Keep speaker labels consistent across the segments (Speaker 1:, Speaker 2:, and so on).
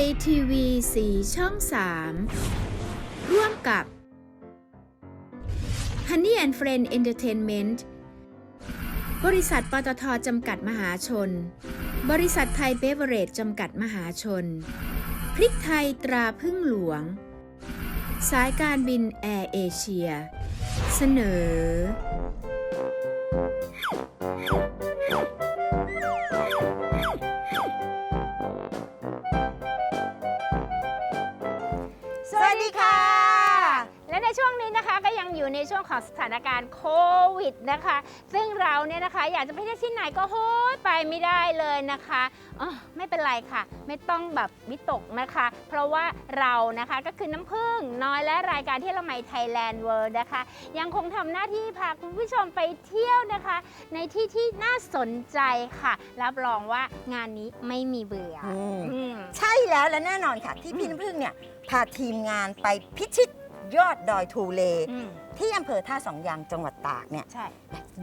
Speaker 1: ยทีวีสีช่อง 3 ร่วมกับ Honey and Friend Entertainment บริษัทปตทจำกัดมหาชน บริษัทไทยเบเวอร์เรจจำกัดมหาชน พริกไทยตราพึ่งหลวง สายการบินแอร์เอเชีย เสนอ
Speaker 2: ก็ยังอยู่ในช่วงของสถานการณ์โควิดนะคะ ซึ่งเราเนี่ยนะคะอยากจะไปเที่ยวที่ไหนก็โฮ้ยไปไม่ได้เลยนะคะอ๋อไม่เป็นไรค่ะ ไม่ต้องแบบวิตกนะคะ เพราะว่าเรานะคะก็คือน้ำพึ่งน้อยและรายการที่เราใหม่ไทยแลนด์เวิร์นะคะ ยังคงทำหน้าที่พาคุณผู้ชมไปเที่ยวนะคะ ในที่ที่น่าสนใจค่ะ รับรองว่างานนี้ไม่มีเบื่ออ
Speaker 3: ม
Speaker 2: อืม
Speaker 3: ใช่แล้วและแน่นอนค่ะ ที่พี่น้ำพึ่งเนี่ยพาทีมงานไปพิชิต ยอดดอยทูเล
Speaker 2: อืม
Speaker 3: ที่อำเภอท่าสองยางจังหวัดตากเนี่ย
Speaker 2: ใช่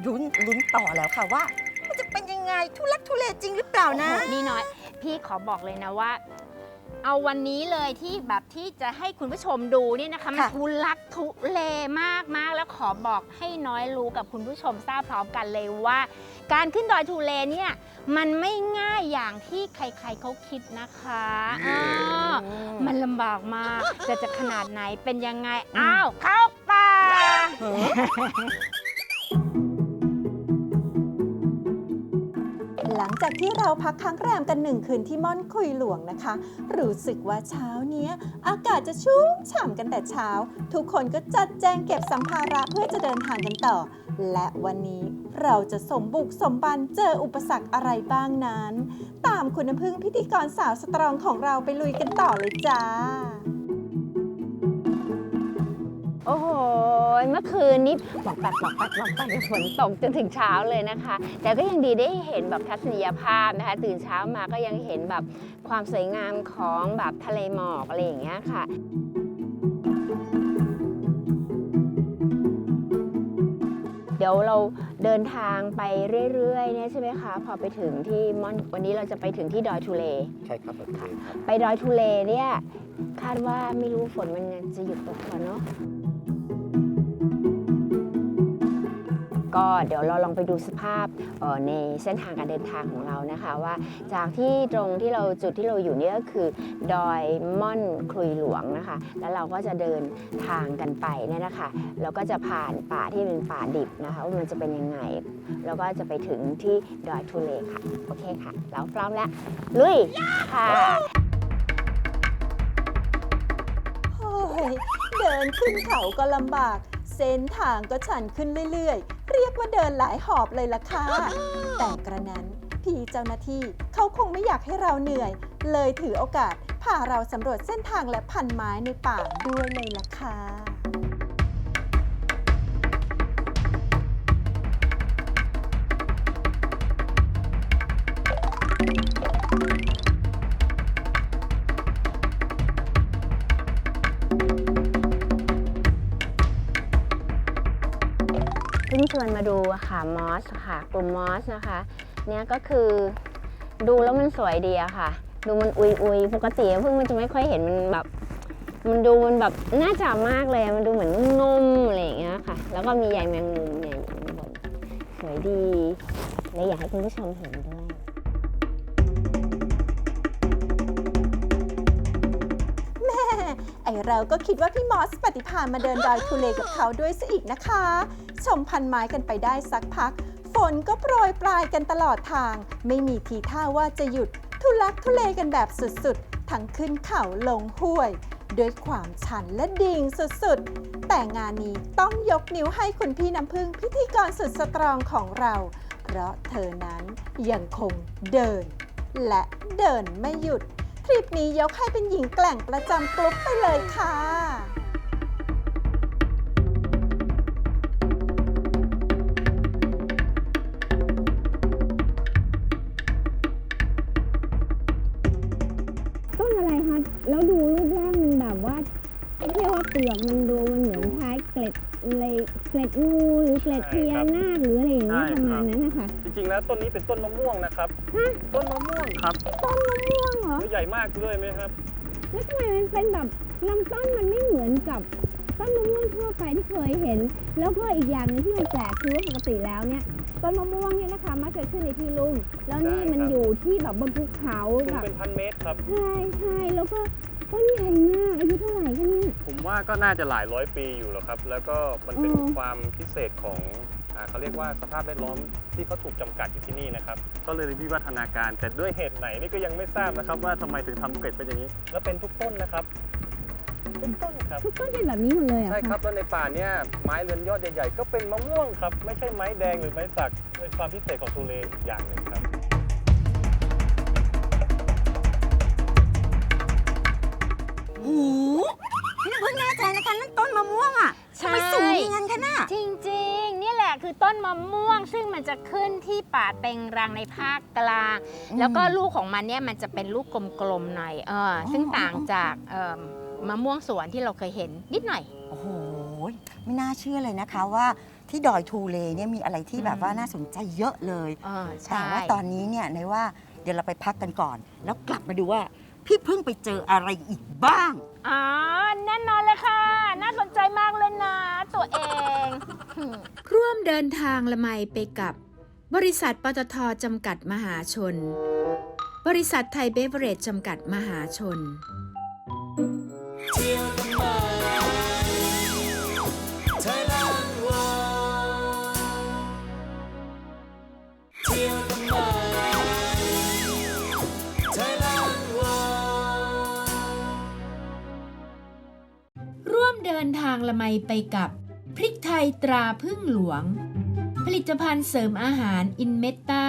Speaker 3: ลุ้นลุ้นต่อแล้วค่ะว่า มันจะเป็นยังไงทุลักทุเลจริงหรือเปล่านะ
Speaker 2: โอ้โหนี่น้อย พี่ขอบอกเลยนะว่า เอาวันนี้เลยที่แบบที่จะให้คุณผู้ชมดูเนี่ยนะคะมัน
Speaker 3: ค่ะ
Speaker 2: ทุลักทุเลมากมากแล้วขอบอกให้น้อยรู้กับคุณผู้ชมทราบพร้อมกันเลยว่า การขึ้นดอยทูเลเนี่ยมันไม่ง่ายอย่างที่ใครๆเขาคิดนะคะอ้อมันลำบากมากแต่จะขนาดไหนเป็นยังไง อ้าว เข้าป่า
Speaker 4: หลังจากที่เราพักค้างแรมกันหนึ่งคืนที่ม่อนคุยหลวงนะคะ รู้สึกว่าเช้าเนี้ย อากาศจะชุ่มฉ่ำกันแต่เช้า ทุกคนก็จัดแจงเก็บสัมภาระเพื่อจะเดินทางกันต่อ และวันนี้เราจะสมบุกสมบันเจออุปสรรคอะไรบ้างนั้น ตามคุณน้ำพึ่งพิธีกรสาวสตรองของเราไปลุยกันต่อเลยจ้า
Speaker 2: โอ้โห เมื่อคืนนี้บอกปัดบอกปัดบอกปัดฝนตกจนถึงเช้าเลยนะคะ แต่ก็ยังดีได้เห็นแบบทัศนียภาพนะคะ ตื่นเช้ามาก็ยังเห็นแบบความสวยงามของแบบทะเลหมอกอะไรอย่างเงี้ยค่ะเดี๋ยวเราเดินทางไปเรื่อยๆเนี่ยใช่ไหมคะ พอไปถึงที่ม่อนวันนี้เราจะไปถึงที่ดอยทูเล
Speaker 5: ใช่ครับโอเคครับ
Speaker 2: ไปดอยทูเลเนี่ยคาดว่าไม่รู้ฝนมันจะหยุดตกก่อนเนาะ ก็เดี๋ยวเราลองไปดูสภาพในเส้นทางการเดินทางของเรานะคะว่าจากที่ตรงที่เราจุดที่เราอยู่นี่ก็คือ ดอยม่อนคลุยหลวงนะคะ แล้วเราก็จะเดินทางกันไปเนี่ยนะคะแล้วก็จะผ่านป่าที่เป็นป่าดิบนะคะว่ามันจะเป็นยังไงแล้วก็จะไปถึงที่ดอยทูเลค่ะโอเคค่ะเราพร้อมแล้วลุยค่ะ
Speaker 4: เดินขึ้นเขาก็ลำบาก เส้นทางก็ชันขึ้นเรื่อยๆ เรียกว่าเดินหลายหอบเลยล่ะค่ะ แต่กระนั้นพี่เจ้าหน้าที่เขาคงไม่อยากให้เราเหนื่อย เลยถือโอกาสพาเราสำรวจเส้นทางและพันไม้ในป่าด้วยเลยล่ะค่ะ
Speaker 2: ชวนมาดูค่ะมอสค่ะ กลุ่มมอสนะคะ เนี่ยก็คือดูแล้วมันสวยดีอะค่ะ ดูมันอุยอุยปกติเพิ่งมันจะไม่ค่อยเห็นมันแบบ มันดูมันแบบน่าจับมากเลยมันดูเหมือนนุ่มๆอะไรอย่างเงี้ยค่ะ แล้วก็มีใยแมงมุมเนี่ยอยู่บนสวยดีและอยากให้คุณผู้ชมเห็นด้วย
Speaker 4: เราก็คิดว่าพี่มอสปฏิภาณมาเดินดอยทุเลกับเขาด้วยซะอีกนะคะ ชมพันไม้กันไปได้สักพัก ฝนก็โปรยปลายกันตลอดทาง ไม่มีทีท่าว่าจะหยุด ทุลักทุเลกันแบบสุดๆ ทั้งขึ้นเขาลงห้วย ด้วยความชันและดิ่งสุดๆ แต่งานนี้ต้องยกนิ้วให้คุณพี่น้ำพึ่งพิธีกรสุดสตรองของเรา เพราะเธอนั้นยังคงเดิน และเดินไม่หยุด ทริปนี้ยกให้เป็นหญิงแกล่งประจำกลุ่มไปเลยค่ะ
Speaker 2: ต้นอะไรคะแล้วดูรูปร่างมันแบบว่าเรียกว่าเปลือกมันดูมันเหมือนคล้ายเกล็ดอะไรเกล็ดงูหรือเกล็ดพญานาคหรืออะไรอย่างนี้
Speaker 5: ใช่
Speaker 2: ประมาณ
Speaker 5: ครับ
Speaker 2: นั้นนะคะ
Speaker 5: จริงๆแล้วต้นนี้เป็นต้นมะม่วงนะครับ
Speaker 2: ฮะ
Speaker 5: ต้นมะม่วงครับ
Speaker 2: ต้นมะม่วงเหรอ
Speaker 5: แล้วใหญ่มากด้วยไหมครับ
Speaker 2: แล้วทำไมมันเป็นแบบลำต้นมันไม่เหมือนกับต้นมะม่วงทั่วไปที่เคยเห็น แล้วก็อีกอย่างหนึงที่มันแปลกคือว่าปกติแล้วเนี่ยต้นมะม่วงเนี่ยนะคะมักจะขึ้นในที่ลุ่ม แล้วนี่
Speaker 5: ใช่
Speaker 2: มัน
Speaker 5: ครับ
Speaker 2: อยู่ที่แบบบนภูเขา
Speaker 5: สูง
Speaker 2: แบบ
Speaker 5: เป็นพันเมตรครับ
Speaker 2: ใช่ใช่แล้วก็ต้นใหญ่มากอายุเท่าไหร่กันเนี่ย
Speaker 5: ผมว่าก็น่าจะหลายร้อยปีอยู่แล้วครับ แล้วก็มันเป็น
Speaker 2: อืม
Speaker 5: ความพิเศษของอ่า เขาเรียกว่าสภาพแวดล้อมที่เขาถูกจำกัดอยู่ที่นี่นะครับ ก็เลยวิวัฒนาการแต่ด้วยเหตุไหนนี่ก็ยังไม่ทราบนะครับ ว่าทำไมถึงทำเกร็ดเป็นอย่างนี้ แล้วเป็นทุกต้นนะครับทุกต้นครับ
Speaker 2: ทุกต้นเป็นแบบนี้หมดเลยเหรอ
Speaker 5: ใช่
Speaker 2: คะ
Speaker 5: ครับแล้วในป่าเนี่ยไม้เรือนยอดใหญ่ๆก็เป็นมะม่วงครับ ไม่ใช่ไม้แดงหรือไม้สักเป็นความพิเศษของทุเรอีกอย่างหนึ่งครับ
Speaker 3: หูพี่น้ำพึ่งแน่ใจนะคะนั่นต้นมะม่วงอะ ทำไมสูงอย่างนั้นคะน่ะ
Speaker 2: จริงๆ นี่แหละคือต้นมะม่วง ซึ่งมันจะขึ้นที่ป่าเต็งรังในภาคกลาง
Speaker 3: อืม
Speaker 2: แล้วก็ลูกของมันเนี่ยมันจะเป็นลูกกลมๆหน่อยเออซึ่งต่างจากเอิ่มมะม่วงสวนที่เราเคยเห็นนิดหน่อย
Speaker 3: โอ้โหไม่น่าเชื่อเลยนะคะว่าที่ดอยทูเลเนี่ยมีอะไรที่แบบว่าน่าสนใจเยอะเลย
Speaker 2: เออ
Speaker 3: แต่
Speaker 2: ใช่
Speaker 3: ว่าตอนนี้เนี่ยในว่าเดี๋ยวเราไปพักกันก่อน แล้วกลับมาดูว่า พี่เพิ่งไปเจออะไรอีกบ้าง
Speaker 2: อ๋อแน่นอนเลยค่ะ น่าสนใจมากเลยนะ ตัวเอง
Speaker 1: ร่วมเดินทางละไมไปกับ บริษัทปตทจำกัดมหาชน บริษัทไทยเบเวอเรจจำกัดมหาชน เดินทางละไมไปกับ พริกไทยตราพึ่งหลวง ผลิตภัณฑ์เสริมอาหารอินเมตตา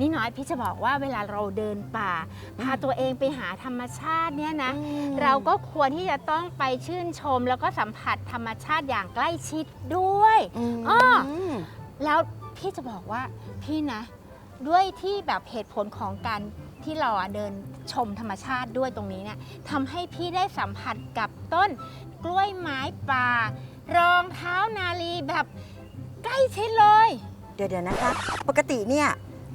Speaker 2: นี่น้อยพี่จะบอกว่าเวลาเราเดินป่าพาตัวเองไปหาธรรมชาติเนี่ยนะ เราก็ควรที่จะต้องไปชื่นชม แล้วก็สัมผัสธรรมชาติอย่างใกล้ชิดด้วยอ้อแล้วพี่จะบอกว่าพี่นะ ด้วยที่แบบเหตุผลของการ ที่เราอะเดินชมธรรมชาติด้วยตรงนี้เนี่ยทำให้พี่ได้สัมผัสกับต้นกล้วยไม้ป่า รองเท้านาลีแบบใกล้ชิดเลย
Speaker 3: เดี๋ยวเดี๋ยวนะคะ ปกติเนี่ย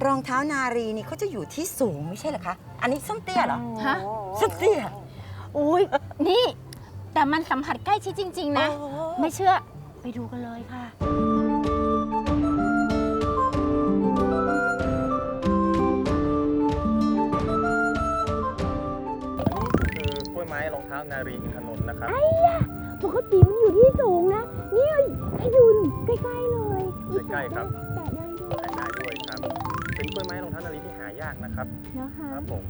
Speaker 3: รองเท้านารีนี่เขาจะอยู่ที่สูงไม่ใช่เหรอคะ อันนี้ส้มเตี้ยเหรอ
Speaker 2: ฮะ
Speaker 3: ส้มเตี้ย
Speaker 2: อุ้ยนี่ แต่มันสัมผัสใกล้ชิดจริง ๆ นะ
Speaker 3: โอ้
Speaker 2: ไม่เชื่อไปดูกันเลยค่ะ
Speaker 5: ท้านารีอินทนนท์นะครับ
Speaker 2: ปกติมันอยู่ที่สูงนะ นี่ให้ดูใกล้ๆเลย
Speaker 5: ใกล้ๆครับ
Speaker 2: แตะได้ด้วย
Speaker 5: แต่ได้ด้วยครับ เป็นกล้วยไม้รองเท้านารีที่หายากนะครับ
Speaker 2: นะคะ
Speaker 5: ครับผม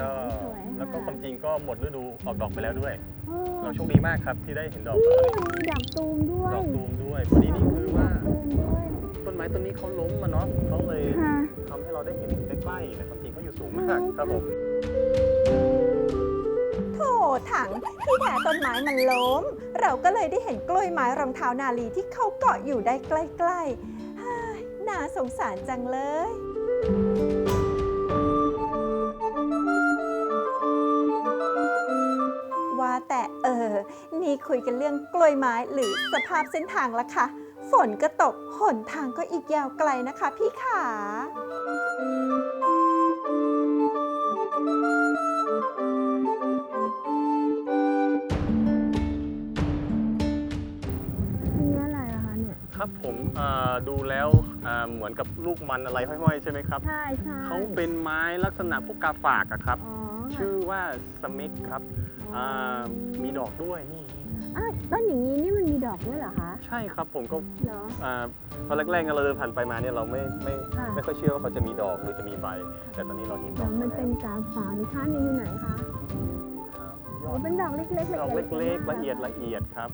Speaker 5: ก็
Speaker 2: สวยค่ะ
Speaker 5: แล้วก็ความจริงก็หมดฤดูออกดอกไปแล้วด้วย
Speaker 2: เออ
Speaker 5: เราโชคดีมากครับที่ได้เห็นดอก
Speaker 2: นี่มันมีดอกตูมด้วย
Speaker 5: ดอกตูมด้วยพอดีนี่คือว่า
Speaker 2: ตูมด้วย
Speaker 5: ต้นไม้ต้นนี้เขาล้มมาเนาะเขาเลย
Speaker 2: ค่ะ
Speaker 5: ทำให้เราได้เห็นใกล้ๆแต่ความจริงเขาอยู่สูงมากครับผม
Speaker 4: โถถังที่แท้ต้นไม้มันล้ม เราก็เลยได้เห็นกล้วยไม้รองเท้านาลีที่เขาเกาะอยู่ได้ใกล้ๆน่าสงสารจังเลยว่าแต่เออ นี่คุยกันเรื่องกล้วยไม้หรือสภาพเส้นทางละคะ ฝนก็ตก หนทางก็อีกยาวไกลนะคะพี่ขา
Speaker 5: ดูแล้วอ่าเหมือนกับลูกมันอะไรห้อยๆ ใช่ไหมครับ
Speaker 2: ใช่ใช่
Speaker 5: เขาเป็นไม้ลักษณะพวกกาฝากอะครับ
Speaker 2: อ๋อ
Speaker 5: ชื่อว่าสมิกครับอ่ามีดอกด้วยนี่
Speaker 2: อะต้นอย่างนี้นี่มันมีดอกด้วยเหรอคะ
Speaker 5: ใช่ครับผมก็
Speaker 2: เหรอ
Speaker 5: อ่าตอนแรกๆเราเดินผ่านไปมาเนี่ยเราไม่ไม่
Speaker 2: ค่ะ
Speaker 5: ไม่ค่อยเชื่อว่าเขาจะมีดอกหรือจะมีใบ แต่ตอนนี้เราเห็นด
Speaker 2: แล้
Speaker 5: อ
Speaker 2: ว
Speaker 5: ก
Speaker 2: มันเป็นกาฝากนี่ข้างนี้อยู่ไหนคะ
Speaker 5: ย
Speaker 2: อ๋
Speaker 5: อ
Speaker 2: อ
Speaker 5: ด
Speaker 2: เป็นดอกเล็กๆ
Speaker 5: ดอก
Speaker 2: ละเอียด
Speaker 5: เล็กๆละเอียดละเอียดครับ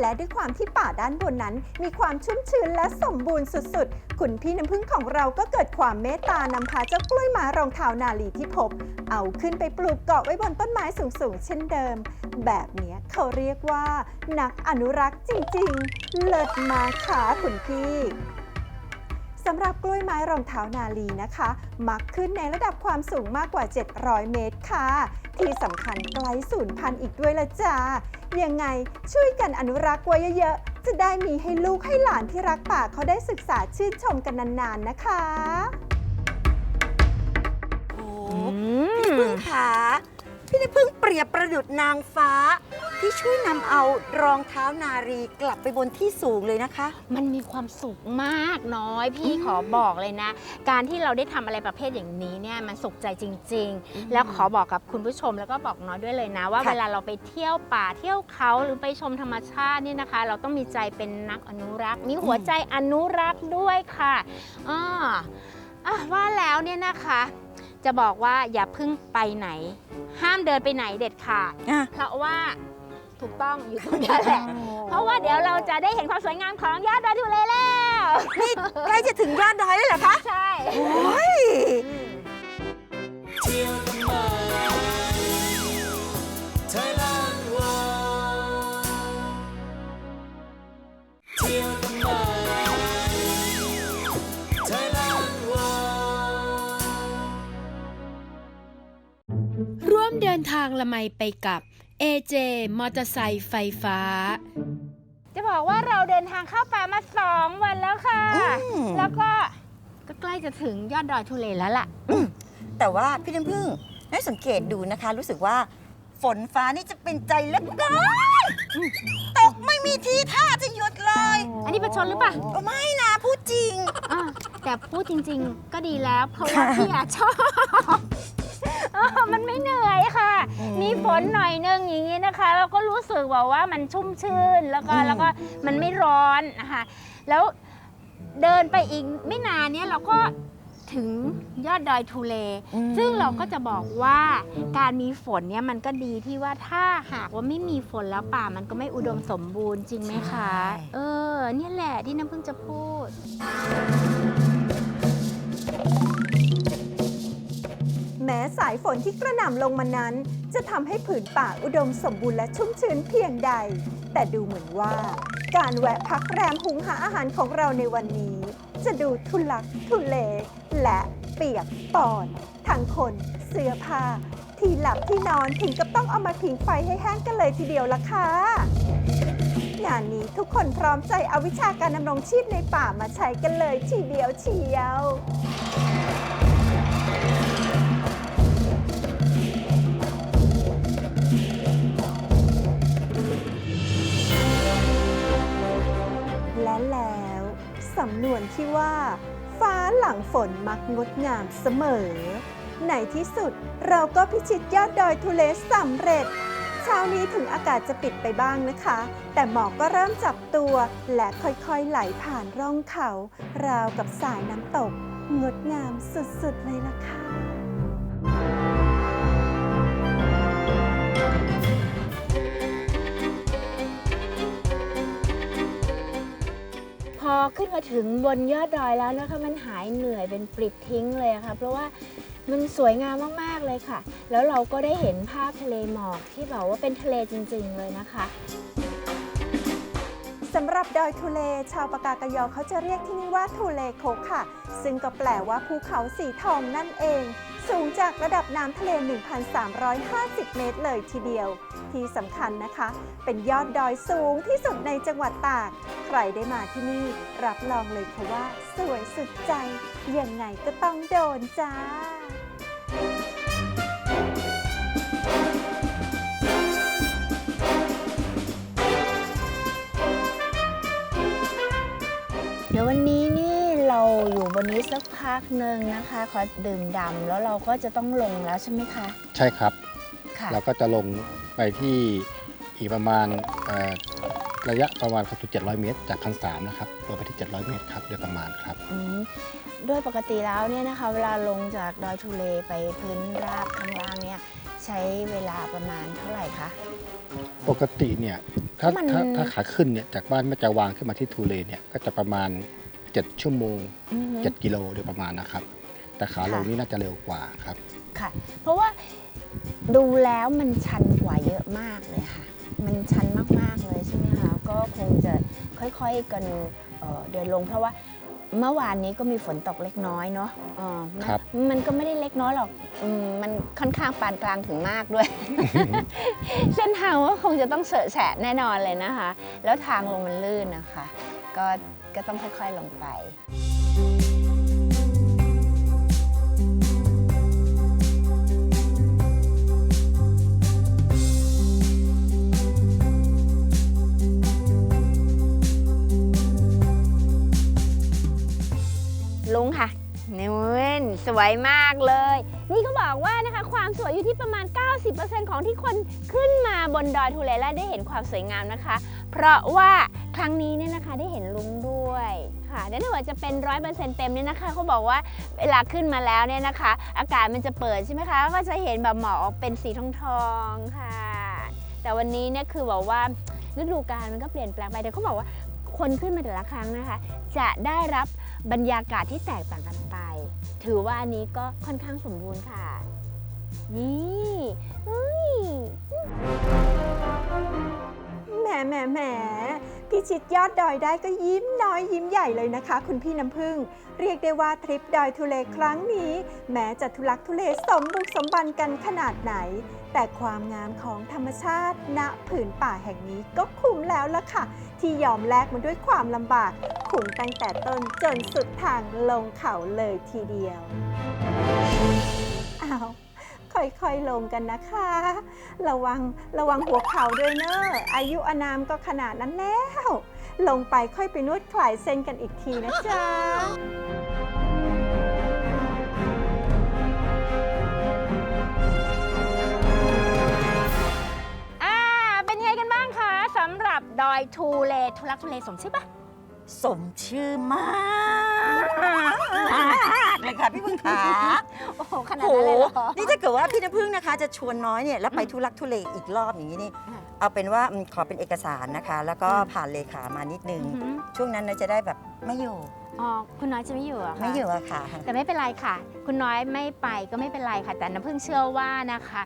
Speaker 4: และด้วยความที่ป่าด้านบนนั้น มีความชุ่มชื้นและสมบูรณ์สุดๆ คุณพี่น้ำพึ่งของเราก็เกิดความเมตตานำพาเจ้ากล้วยไม้รองเท้านาลีที่พบ เอาขึ้นไปปลูกเกาะไว้บนต้นไม้สูงๆ เช่นเดิม แบบนี้เขาเรียกว่า นักอนุรักษ์จริงๆ เลิศมากค่ะคุณพี่สำหรับกล้วยไม้รองเท้านาลีนะคะ มักขึ้นในระดับความสูงมากกว่า 700 เมตรค่ะ ที่สำคัญไกลสูญพันธุ์อีกด้วยละจ้า ยังไงช่วยกันอนุรักษ์ไว้เยอะๆ จะได้มีให้ลูกให้หลานที่รักป่าเขาได้ศึกษาชื่นชมกันนานๆนะคะ
Speaker 3: โอ้พี่พึ่งขา พี่น้ำพึ่งเปรียบประดุจนางฟ้า ที่ช่วยนำเอารองเท้านารีกลับไปบนที่สูงเลยนะคะ
Speaker 2: มันมีความสุขมากน้อย พี่ขอบอกเลยนะ การที่เราได้ทำอะไรประเภทอย่างนี้เนี่ยมันสุขใจจริง ๆ แล้วขอบอกกับคุณผู้ชมแล้วก็บอกน้อยด้วยเลยนะ ว่า
Speaker 3: ค่ะ
Speaker 2: เวลาเราไปเที่ยวป่าเที่ยวเขาหรือไปชมธรรมชาติเนี่ยนะคะ เราต้องมีใจเป็นนักอนุรักษ์ มีหัวใจอนุรักษ์ด้วยค่ะอ่าอะว่าแล้วเนี่ยนะคะ จะบอกว่าอย่าเพิ่งไปไหน ห้ามเดินไปไหนเด็ดขาด
Speaker 3: อะ
Speaker 2: เพราะว่าถูกต้องอยู่ตรงนี้แหละ เพราะว่าเดี๋ยวเราจะได้เห็นความสวยงามของยอดดอยทุเลแล้ว
Speaker 3: นี่ใกล้จะถึงยอดดอยแล้วเหรอคะ
Speaker 2: ใช่
Speaker 3: โอ้ย
Speaker 1: ร่ว ละไมไปกับ AJ มอเตอร์ไซค์ไฟฟ้า
Speaker 2: จะบอกว่าเราเดินทางเข้าป่ามา2วันแล้วค่ะ
Speaker 3: อืม
Speaker 2: แล้วก็ก็ใกล้จะถึงยอดดอยทุเลแล้วล่ะ
Speaker 3: แต่ว่าพี่น้ำพึ่งให้สังเกตดูนะคะ รู้สึกว่าฝนฟ้านี่จะเป็นใจเหลือเกินตกไม่มีทีท่าจะหยุดเลย
Speaker 2: อันนี้ประชดหรือเปล่า
Speaker 3: โอ้ไม่นะพูดจริง
Speaker 2: อะแต่พูดจริง ๆ ก็ดีแล้ว เพราะว่าพี่อะชอบเออ มันไม่เหนื่อยค่ะ
Speaker 3: อืม
Speaker 2: มีฝนหน่อยนึงอย่างนี้นะคะ เราก็รู้สึกว่าว่ามันชุ่มชื่นแล้วก็
Speaker 3: อืม
Speaker 2: แล้วก็มันไม่ร้อนนะคะ แล้วเดินไปอีกไม่นานเนี้ยเราก็ถึงยอดดอยทูเล ซึ่งเราก็จะบอกว่าการมีฝนเนี่ยมันก็ดีที่ว่าถ้าหากว่าไม่มีฝนแล้วป่ามันก็ไม่อุดมสมบูรณ์จริงไหมคะ เออ เนี่ยแหละที่น้ำพึ่งจะพูด
Speaker 4: แม้สายฝนที่กระหน่ำลงมานั้น จะทำให้ผืนป่าอุดมสมบูรณ์และชุ่มชื้นเพียงใด แต่ดูเหมือนว่า การแวะพักแรมหุงหาอาหารของเราในวันนี้ จะดูทุลักทุเล และเปียกปอนทั้งคนเสื้อผ้า ที่หลับที่นอนถึงกับต้องเอามาผิงไฟให้แห้งกันเลยทีเดียวละค่ะงานนี้ทุกคนพร้อมใจเอาวิชาการดำรงชีพในป่ามาใช้กันเลยทีเดียวเชียว แล้ว สำนวนที่ว่า ฟ้าหลังฝนมักงดงามเสมอ ในที่สุดเราก็พิชิตยอดดอยทุเลสำเร็จ เช้านี้ถึงอากาศจะปิดไปบ้างนะคะ แต่หมอกก็เริ่มจับตัวและค่อยๆไหลผ่านร่องเขา ราวกับสายน้ำตก งดงามสุดๆเลยล่ะค่ะ
Speaker 2: อขึ้นมาถึงบนยอดดอยแล้วนะคะมันหายเหนื่อยเป็นปลิดทิ้งเลยะค่ะ เพราะว่ามันสวยงามมากๆเลยค่ะ แล้วเราก็ได้เห็นภาพทะเลหมอกที่แบบว่าเป็นทะเลจริง ๆ เลยนะคะ
Speaker 4: สำหรับดอยทุเล ชาวปากากยอเขาจะเรียกที่นี่ว่าทุเลโคค่ะ ซึ่งก็แปลว่าภูเขาสีทองนั่นเอง สูงจากระดับน้ำทะเล 1,350 เมตรเลยทีเดียว ที่สำคัญนะคะ เป็นยอดดอยสูงที่สุดในจังหวัดตาก ใครได้มาที่นี่ รับรองเลยค่ะว่า สวยสุดใจ ยังไงก็ต้องโดนจ้า
Speaker 2: นนี้สักพักหนึ่งนะคะขอดื่มด่ำแล้วเราก็จะต้องลงแล้วใช่ไหมคะ
Speaker 5: ใช่ครับ
Speaker 2: ค่ะ
Speaker 5: เราก็จะลงไปที่อีกประมาณเอ่อระยะประมาณคือ700 เมตร จากพันสามนะครับลงไปที่ 700 เมตรครับโดยประมาณครับ
Speaker 2: อืมด้วยปกติแล้วเนี่ยนะคะ เวลาลงจากดอยทุเลไปพื้นราบข้างล่างเนี่ยใช้เวลาประมาณเท่าไหร่คะ
Speaker 5: ปกติเนี่ยถ้า
Speaker 2: มัน
Speaker 5: ถ้าถ้าขาขึ้นเนี่ยจากบ้านแม่จาวางขึ้นมาที่ทูเลเนี่ยก็จะประมาณ 7 ชั่วโมง
Speaker 2: อือฮึ
Speaker 5: 7 กิโลโดยประมาณนะครับ แต่ขาลง
Speaker 2: ค่ะ
Speaker 5: นี่น่าจะเร็วกว่าครับ
Speaker 2: ค่ะ เพราะว่าดูแล้วมันชันกว่าเยอะมากเลยค่ะ มันชันมากๆเลยใช่ไหมคะก็คงจะค่อยๆกันเอ่อเดินลง เพราะว่าเมื่อวานนี้ก็มีฝนตกเล็กน้อยเนาะเออมัน
Speaker 6: ครับ
Speaker 2: มันก็ไม่ได้เล็กน้อยหรอกอืมมันค่อนข้างปานกลางถึงมากด้วย เส้นทางก็คงจะต้องเสอะแฉะแน่นอนเลยนะคะ แล้วทางลงมันลื่นนะคะ ก็ ก็ต้องค่อยๆลงไปลุงค่ะนิเวนสวยมากเลย นี่เขาบอกว่านะคะความสวยอยู่ที่ประมาณ 90%ของที่คนขึ้นมาบนดอยทูเลและได้เห็นความสวยงามนะคะ เพราะว่าครั้งนี้เนี่ยนะคะได้เห็นลุงด้วย ค่ะและถ้าเกิดจะเป็นร้อยเปอร์เซ็นต์เต็มเนี่ยนะคะเขาบอกว่าเวลาขึ้นมาแล้วเนี่ยนะคะ อากาศมันจะเปิดใช่ไหมคะก็จะเห็นแบบหมอกเป็นสีทองทองๆค่ะ แต่วันนี้เนี่ยคือบอกว่าฤดูกาลมันก็เปลี่ยนแปลงไปแต่เขาบอกว่าคนขึ้นมาแต่ละครั้งนะคะ จะได้รับบรรยากาศที่แตกต่างกันไป ถือว่าอันนี้ก็ค่อนข้างสมบูรณ์ค่ะ นี่
Speaker 4: ชิตยอดดอยได้ก็ยิ้มน้อยยิ้มใหญ่เลยนะคะ คุณพี่น้ำพึ่ง เรียกได้ว่าทริปดอยทุเลครั้งนี้ แม้จะทุลักทุเลสมบุกสมบันกันขนาดไหน แต่ความงามของธรรมชาติ ณผืนป่าแห่งนี้ก็คุ้มแล้วล่ะค่ะ ที่ยอมแลกมาด้วยความลำบากคุ้มตั้งแต่ต้นจนสุดทางลงเขาเลยทีเดียวอ้าว ค่อยๆลงกันนะคะ ระวังระวังหัวเข่าด้วยเนอะอายุอานามก็ขนาดนั้นแล้ว ลงไปค่อยไปนวดคลายเส้นกันอีกทีนะจ๊ะ
Speaker 2: อ่าเป็นไงกันบ้างคะสำหรับดอยทูเลทุลักทุเลสมชื่อปะ
Speaker 3: สมชื่อมากเลยค่ะพี่พึ่งขา
Speaker 2: โอ้โหขนาด
Speaker 3: โอ้
Speaker 2: นั้นเลยเหรอ
Speaker 3: นี่ถ้าเกิดว่าพี่น้ำพึ่งนะคะ จะชวนน้อยเนี่ยแล้วไปทุลักทุเลอีกรอบอย่างนี้นี่
Speaker 2: อืม
Speaker 3: เอาเป็นว่าอืมขอเป็นเอกสารนะคะ แล้วก็
Speaker 2: อืม
Speaker 3: ผ่านเลขามานิดนึง
Speaker 2: อือหือ
Speaker 3: ช่วงนั้นน้อยจะได้แบบ ไม่อยู่
Speaker 2: อ๋อคุณน้อยจะไม่อยู่เหรอคะ
Speaker 3: ไม่อยู่อะค่ะ
Speaker 2: แต่ไม่เป็นไรค่ะ คุณน้อยไม่ไปก็ไม่เป็นไรค่ะ แต่น้ำพึ่งเชื่อว่านะคะ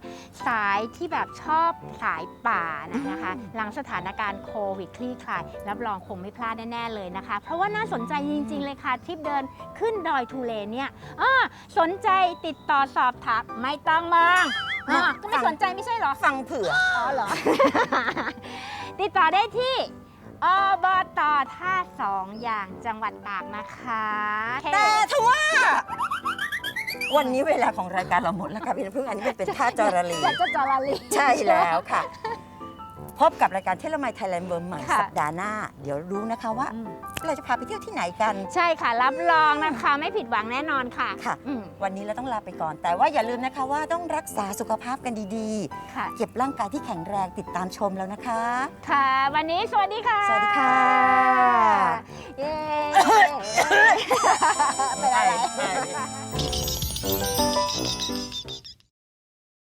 Speaker 2: สายที่แบบชอบสายป่านะนะคะ หลังสถานการณ์โควิดคลี่คลายรับรองคงไม่พลาดแน่ๆเลยนะคะ เพราะว่าน่าสนใจจริง ๆ เลยค่ะทริปเดินขึ้นดอยทูเลเนี่ยอ่าสนใจติดต่อสอบถามไม่ต้องมองอ่าก็ไม่สนใจไม่ใช่เหรอ
Speaker 3: ฟังเผื่อ
Speaker 2: อ๋อเหรอ ติดต่อได้ที่ อบตท่าสองอย่างจังหวัดตากนะคะ
Speaker 3: แต่ทว่า วันนี้เวลาของรายการเราหมดแล้วค่ะพี่น้ำพึ่งอันนี้เป็นท่าจอระลี
Speaker 2: อยากจะจอราลี
Speaker 3: ใช่แล้วค่ะ พบกับรายการเทเลไมไทยแลนด์เบอร์ใหม่
Speaker 2: ค่ะ
Speaker 3: สัปดาห์หน้า เดี๋ยวรู้นะคะว่า
Speaker 2: อืม
Speaker 3: เราจะพาไปเที่ยวที่ไหนกัน
Speaker 2: ใช่ค่ะ รับรองนะคะไม่ผิดหวังแน่นอนค่ะ
Speaker 3: ค่ะ
Speaker 2: อืม
Speaker 3: วันนี้เราต้องลาไปก่อน แต่ว่าอย่าลืมนะคะว่าต้องรักษาสุขภาพกันดี
Speaker 2: ค่ะ
Speaker 3: ๆ เก็บร่างกายที่แข็งแรงติดตามชมแล้วนะคะ
Speaker 2: ค่ะ วันนี้สวัสดีค่ะ
Speaker 3: สวัสดีค่ะ
Speaker 2: เย้ เป็นอะไร
Speaker 3: ไม่